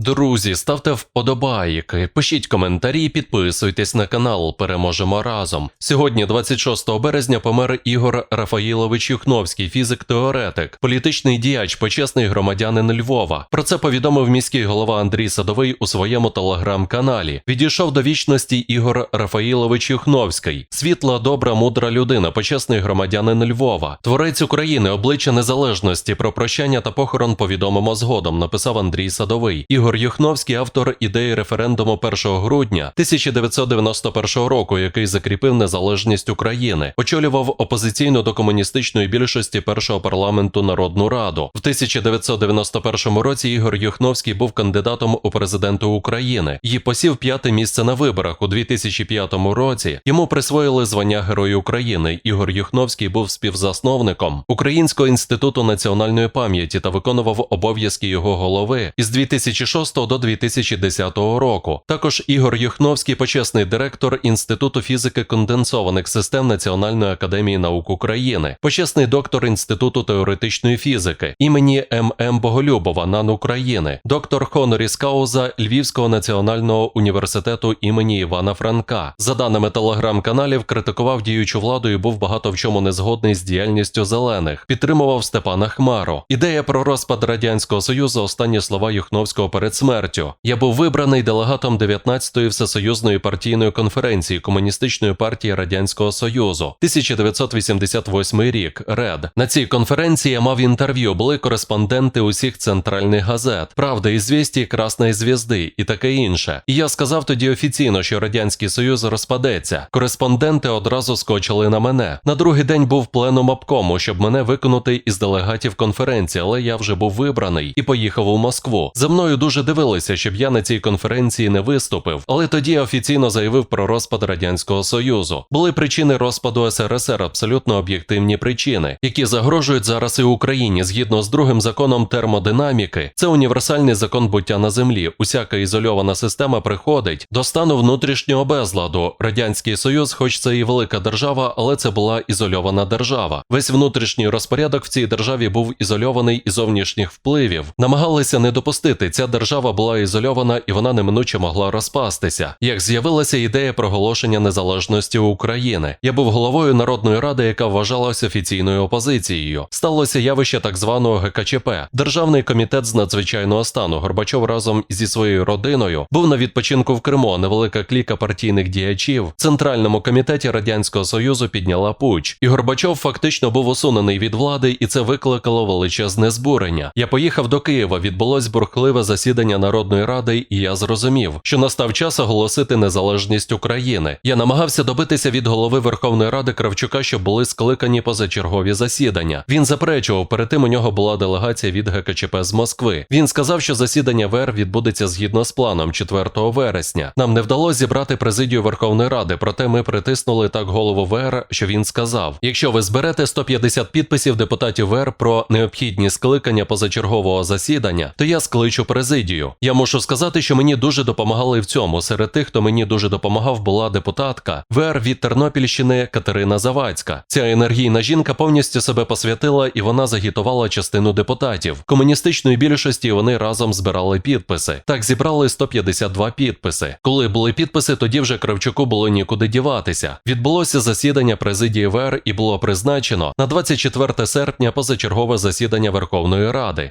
Друзі, ставте вподобайки, пишіть коментарі, підписуйтесь на канал. Переможемо разом. Сьогодні, 26 березня, помер Ігор Рафаїлович Юхновський, фізик-теоретик, політичний діяч, почесний громадянин Львова. Про це повідомив міський голова Андрій Садовий у своєму телеграм-каналі. Відійшов до вічності Ігор Рафаїлович Юхновський, світла, добра, мудра людина, почесний громадянин Львова, творець України, обличчя незалежності. Про прощання та похорон повідомимо згодом. Написав Андрій Садовий. Ігор Юхновський, автор ідеї референдуму 1 грудня 1991 року, який закріпив незалежність України, очолював опозиційну до комуністичної більшості першого парламенту Народну Раду. В 1991 році Ігор Юхновський був кандидатом у президенти України і посів п'яте місце на виборах у 2005 році. Йому присвоїли звання Герой України. Ігор Юхновський був співзасновником Українського інституту національної пам'яті та виконував обов'язки його голови із 2006 до 2010 року. Також Ігор Юхновський, почесний директор Інституту фізики конденсованих систем Національної академії наук України, почесний доктор Інституту теоретичної фізики імені М.М. Боголюбова НАН України, доктор Хоноріс Кауза Львівського національного університету імені Івана Франка. За даними телеграм-каналів, критикував діючу владу і був багато в чому незгодний з діяльністю зелених. Підтримував Степана Хмару. Ідея про розпад радянського союзу. Останні слова Юхновського перед смертю. Я був вибраний делегатом 19-ї всесоюзної партійної конференції комуністичної партії радянського союзу. 1988 рік. Ред на цій конференції я мав інтерв'ю. Були кореспонденти усіх центральних газет, Правда, «Ізвєстії», Красної звізди і таке інше. І я сказав тоді офіційно, що радянський союз розпадеться. Кореспонденти одразу скочили на мене. На другий день був пленум обкому, щоб мене виконати із делегатів конференції, але я вже був вибраний і поїхав у Москву. За мною дуже дивилися, щоб я на цій конференції не виступив. Але тоді я офіційно заявив про розпад радянського союзу. Були причини розпаду СРСР, абсолютно об'єктивні причини, які загрожують зараз і Україні згідно з другим законом термодинаміки. Це універсальний закон буття на землі. Усяка ізольована система приходить до стану внутрішнього безладу. Радянський Союз, хоч це і велика держава, але це була ізольована держава. Весь внутрішній розпорядок в цій державі був ізольований із зовнішніх впливів. Намагалися не допустити. Ця держава була ізольована і вона неминуче могла розпастися. Як з'явилася ідея проголошення незалежності України, я був головою народної ради, яка вважалася офіційною опозицією. Сталося явище так званого ГКЧП. Державний комітет з надзвичайного стану Горбачов разом зі своєю родиною був на відпочинку в Криму. Невелика кліка партійних діячів в центральному комітеті радянського союзу підняла пуч, і Горбачов фактично був усунений від влади, і це викликало величезне збурення. Я поїхав до Києва. Відбулось бурхливе засідання народної ради, і я зрозумів, що настав час оголосити незалежність України. Я намагався добитися від голови Верховної Ради Кравчука, щоб були скликані позачергові засідання. Він заперечував. Перед тим у нього була делегація від ГКЧП з Москви. Він сказав, що засідання ВР відбудеться згідно з планом 4 вересня. Нам не вдалося зібрати президію Верховної Ради, проте ми притиснули так голову ВР, що він сказав: якщо ви зберете 150 підписів депутатів ВР про необхідність скликання позачергового засідання, то я скличу президію. Я мушу сказати, що мені дуже допомагали в цьому. Серед тих, хто мені дуже допомагав, була депутатка ВР від Тернопільщини Катерина Завадська. Ця енергійна жінка повністю себе посвятила і вона загітувала частину депутатів. Комуністичної більшості вони разом збирали підписи. Так зібрали 152 підписи. Коли були підписи, тоді вже Кравчуку було нікуди діватися. Відбулося засідання президії ВР і було призначено на 24 серпня позачергове засідання Верховної Ради.